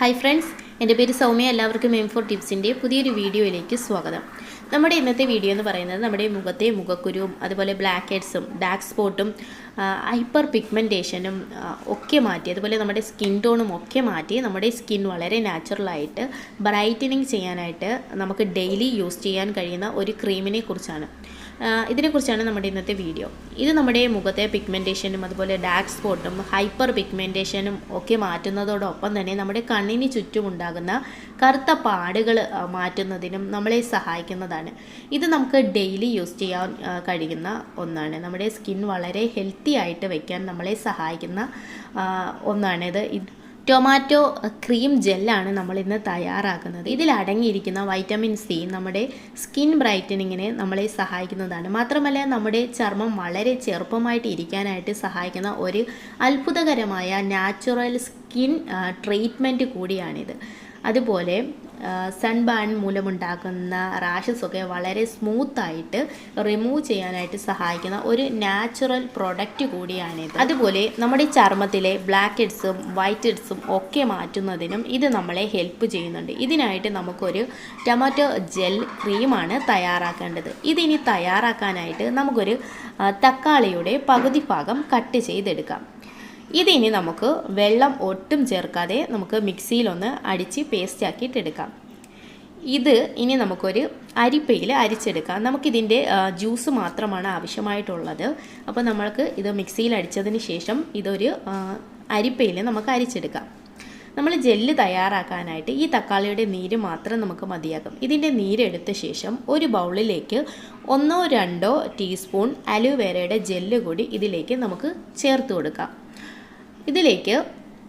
Hi friends എന്റെ പേര് സൗമ്യ. എല്ലാവർക്കും എം ഫോർ ടിപ്സിന്റെ പുതിയൊരു വീഡിയോയിലേക്ക് സ്വാഗതം. നമ്മുടെ ഇന്നത്തെ വീഡിയോ എന്ന് പറയുന്നത് നമ്മുടെ മുഖത്തെ മുഖക്കുരുവും അതുപോലെ ബ്ലാക്ക് ഹെഡ്സും ഡാർക്ക് സ്പോട്ടും ഹൈപ്പർ പിഗ്മെന്റേഷനും ഒക്കെ മാറ്റി അതുപോലെ നമ്മുടെ സ്കിൻ ടോണും ഒക്കെ മാറ്റി നമ്മുടെ സ്കിൻ വളരെ നാച്ചുറലായിട്ട് ബ്രൈറ്റനിങ് ചെയ്യാനായിട്ട് നമുക്ക് ഡെയിലി യൂസ് ചെയ്യാൻ കഴിയുന്ന ഒരു ക്രീമിനെ കുറിച്ചാണ്. ഇതിനെക്കുറിച്ചാണ് നമ്മുടെ ഇന്നത്തെ വീഡിയോ. ഇത് നമ്മുടെ മുഖത്തെ പിഗ്മെന്റേഷനും അതുപോലെ ഡാർക്ക് സ്പോട്ടും ഹൈപ്പർ പിഗ്മെന്റേഷനും ഒക്കെ മാറ്റുന്നതോടൊപ്പം തന്നെ നമ്മുടെ കണ്ണിന് ചുറ്റും ഉണ്ടാകുന്ന കറുത്ത പാടുകൾ മാറ്റുന്നതിനും നമ്മളെ സഹായിക്കുന്നതാണ്. ഇത് നമുക്ക് ഡെയിലി യൂസ് ചെയ്യാൻ കഴിയുന്ന ഒന്നാണ്. നമ്മുടെ സ്കിൻ വളരെ ഹെൽത്തി ആയിട്ട് വയ്ക്കാൻ നമ്മളെ സഹായിക്കുന്ന ഒന്നാണിത്. ടൊമാറ്റോ ക്രീം ജെല്ലാണ് നമ്മൾ ഇന്ന് തയ്യാറാക്കുന്നത്. ഇതിൽ അടങ്ങിയിരിക്കുന്ന വൈറ്റമിൻ സി നമ്മുടെ സ്കിൻ ബ്രൈറ്റനിങ്ങിനെ നമ്മളെ സഹായിക്കുന്നതാണ്. മാത്രമല്ല നമ്മുടെ ചർമ്മം വളരെ ചെറുപ്പമായിട്ട് ഇരിക്കാനായിട്ട് സഹായിക്കുന്ന ഒരു അത്ഭുതകരമായ നാച്ചുറൽ സ്കിൻ ട്രീറ്റ്മെന്റ് കൂടിയാണിത്. അതുപോലെ സൺബാൺ മൂലമുണ്ടാക്കുന്ന റാഷസ് ഒക്കെ വളരെ സ്മൂത്തായിട്ട് റിമൂവ് ചെയ്യാനായിട്ട് സഹായിക്കുന്ന ഒരു നാച്ചുറൽ പ്രൊഡക്റ്റ് കൂടിയാണിത്. അതുപോലെ നമ്മുടെ ചർമ്മത്തിലെ ബ്ലാക്ക് ഹെഡ്സും വൈറ്റ് ഹെഡ്സും ഒക്കെ മാറ്റുന്നതിനും ഇത് നമ്മളെ ഹെൽപ്പ് ചെയ്യുന്നുണ്ട്. ഇതിനായിട്ട് നമുക്കൊരു ടൊമാറ്റോ ജെൽ ക്രീമാണ് തയ്യാറാക്കേണ്ടത്. ഇതിനി തയ്യാറാക്കാനായിട്ട് നമുക്കൊരു തക്കാളിയുടെ പകുതി ഭാഗം കട്ട് ചെയ്തെടുക്കാം. ഇതിനി നമുക്ക് വെള്ളം ഒട്ടും ചേർക്കാതെ നമുക്ക് മിക്സിയിലൊന്ന് അടിച്ച് പേസ്റ്റ് ആക്കിയിട്ടെടുക്കാം ഇത് ഇനി നമുക്കൊരു അരിപ്പയിൽ അരിച്ചെടുക്കാം. നമുക്കിതിന്റെ ജ്യൂസ് മാത്രമാണ് ആവശ്യമായിട്ടുള്ളത്. അപ്പോൾ നമ്മൾക്ക് ഇത് മിക്സിയിൽ അടിച്ചതിന് ശേഷം ഇതൊരു അരിപ്പയിൽ നമുക്ക് അരിച്ചെടുക്കാം. നമ്മൾ ജെല്ല് തയ്യാറാക്കാനായിട്ട് ഈ തക്കാളിയുടെ നീര് മാത്രം നമുക്ക് മതിയാകും. ഇതിന്റെ നീരെടുത്ത ശേഷം ഒരു ബൗളിലേക്ക് ഒന്നോ രണ്ടോ ടീസ്പൂൺ അലുവേരയുടെ ജെല്ല് കൂടി ഇതിലേക്ക് നമുക്ക് ചേർത്ത് കൊടുക്കാം. ഇതിലേക്ക്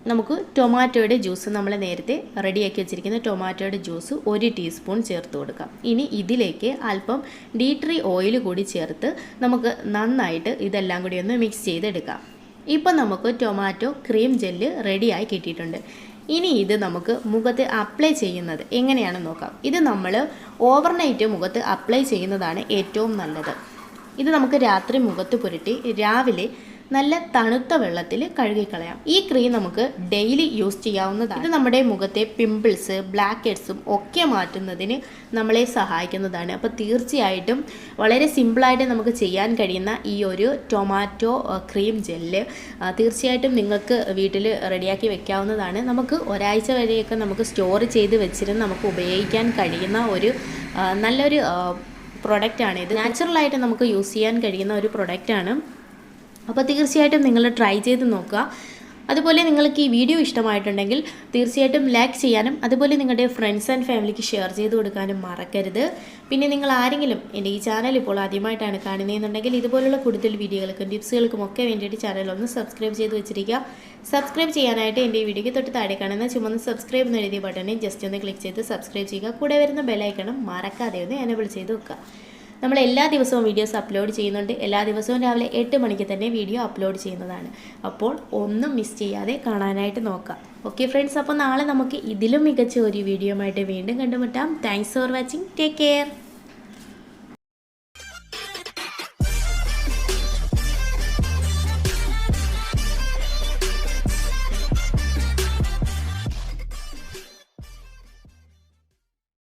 നമുക്ക് ടൊമാറ്റോയുടെ ജ്യൂസ് നമ്മൾ നേരത്തെ റെഡിയാക്കി വെച്ചിരിക്കുന്ന ടൊമാറ്റോയുടെ ജ്യൂസ് ഒരു ടീസ്പൂൺ ചേർത്ത് കൊടുക്കാം. ഇനി ഇതിലേക്ക് അല്പം ഡീട്രി ഓയിൽ കൂടി ചേർത്ത് നമുക്ക് നന്നായിട്ട് ഇതെല്ലാം കൂടി ഒന്ന് മിക്സ് ചെയ്തെടുക്കാം. ഇപ്പം നമുക്ക് ടൊമാറ്റോ ക്രീം ജെല്ല് റെഡിയായി കിട്ടിയിട്ടുണ്ട്. ഇനി ഇത് നമുക്ക് മുഖത്ത് അപ്ലൈ ചെയ്യുന്നത് എങ്ങനെയാണെന്ന് നോക്കാം. ഇത് നമ്മൾ ഓവർനൈറ്റ് മുഖത്ത് അപ്ലൈ ചെയ്യുന്നതാണ് ഏറ്റവും നല്ലത്. ഇത് നമുക്ക് രാത്രി മുഖത്ത് പുരട്ടി രാവിലെ നല്ല തണുത്ത വെള്ളത്തിൽ കഴുകിക്കളയാം. ഈ ക്രീം നമുക്ക് ഡെയിലി യൂസ് ചെയ്യാവുന്നതാണ്. ഇത് നമ്മുടെ മുഖത്തെ പിമ്പിൾസ് ബ്ലാക്ക് ഹെഡ്സും ഒക്കെ മാറ്റുന്നതിന് നമ്മളെ സഹായിക്കുന്നതാണ്. അപ്പോൾ തീർച്ചയായിട്ടും വളരെ സിമ്പിളായിട്ട് നമുക്ക് ചെയ്യാൻ കഴിയുന്ന ഈ ഒരു ടൊമാറ്റോ ക്രീം ജെല്ല് തീർച്ചയായിട്ടും നിങ്ങൾക്ക് വീട്ടിൽ റെഡിയാക്കി വെക്കാവുന്നതാണ്. നമുക്ക് ഒരാഴ്ച വരെയൊക്കെ നമുക്ക് സ്റ്റോർ ചെയ്ത് വെച്ചിരുന്ന് നമുക്ക് ഉപയോഗിക്കാൻ കഴിയുന്ന ഒരു നല്ലൊരു പ്രൊഡക്റ്റാണ് ഇത്. നാച്ചുറലായിട്ട് നമുക്ക് യൂസ് ചെയ്യാൻ കഴിയുന്ന ഒരു പ്രൊഡക്റ്റാണ് അപ്പോൾ തീർച്ചയായിട്ടും നിങ്ങൾ ട്രൈ ചെയ്ത് നോക്കുക. അതുപോലെ നിങ്ങൾക്ക് ഈ വീഡിയോ ഇഷ്ടമായിട്ടുണ്ടെങ്കിൽ തീർച്ചയായിട്ടും ലൈക്ക് ചെയ്യാനും അതുപോലെ നിങ്ങളുടെ ഫ്രണ്ട്സ് ആൻഡ് ഫാമിലിക്ക് ഷെയർ ചെയ്ത് കൊടുക്കാനും മറക്കരുത്. പിന്നെ നിങ്ങൾ ആരെങ്കിലും എന്റെ ഈ ചാനൽ ഇപ്പോൾ ആദ്യമായിട്ടാണ് കാണുന്നതെന്നുണ്ടെങ്കിൽ ഇതുപോലുള്ള കൂടുതൽ വീഡിയോകൾക്കും ടിപ്സുകൾക്കും ഒക്കെ വേണ്ടിയിട്ട് ചാനൽ ഒന്ന് സബ്സ്ക്രൈബ് ചെയ്ത് വെച്ചിരിക്കുക. സബ്സ്ക്രൈബ് ചെയ്യാനായിട്ട് എന്റെ ഈ വീഡിയോയ്ക്ക് തൊട്ട് താഴെ കാണുന്ന ചുമന്ന് സബ്സ്ക്രൈബ് എന്ന് എഴുതിയ ബട്ടണിൽ ജസ്റ്റ് ഒന്ന് ക്ലിക്ക് ചെയ്ത് സബ്സ്ക്രൈബ് ചെയ്യുക. കൂടെ വരുന്ന ബെലൈക്കണം മറക്കാതെ ഒന്ന് എനബിൾ ചെയ്ത് വെക്കുക. നമ്മൾ എല്ലാ ദിവസവും വീഡിയോസ് അപ്ലോഡ് ചെയ്യുന്നുണ്ട്. എല്ലാ ദിവസവും രാവിലെ എട്ട് മണിക്ക് തന്നെ വീഡിയോ അപ്ലോഡ് ചെയ്യുന്നതാണ്. അപ്പോൾ ഒന്നും മിസ് ചെയ്യാതെ കാണാനായിട്ട് നോക്കാം ഓക്കെ ഫ്രണ്ട്സ് അപ്പോൾ നാളെ നമുക്ക് ഇതിലും മികച്ച ഒരു വീഡിയോ ആയിട്ട് വീണ്ടും കണ്ടുമുട്ടാം. Thanks for watching take care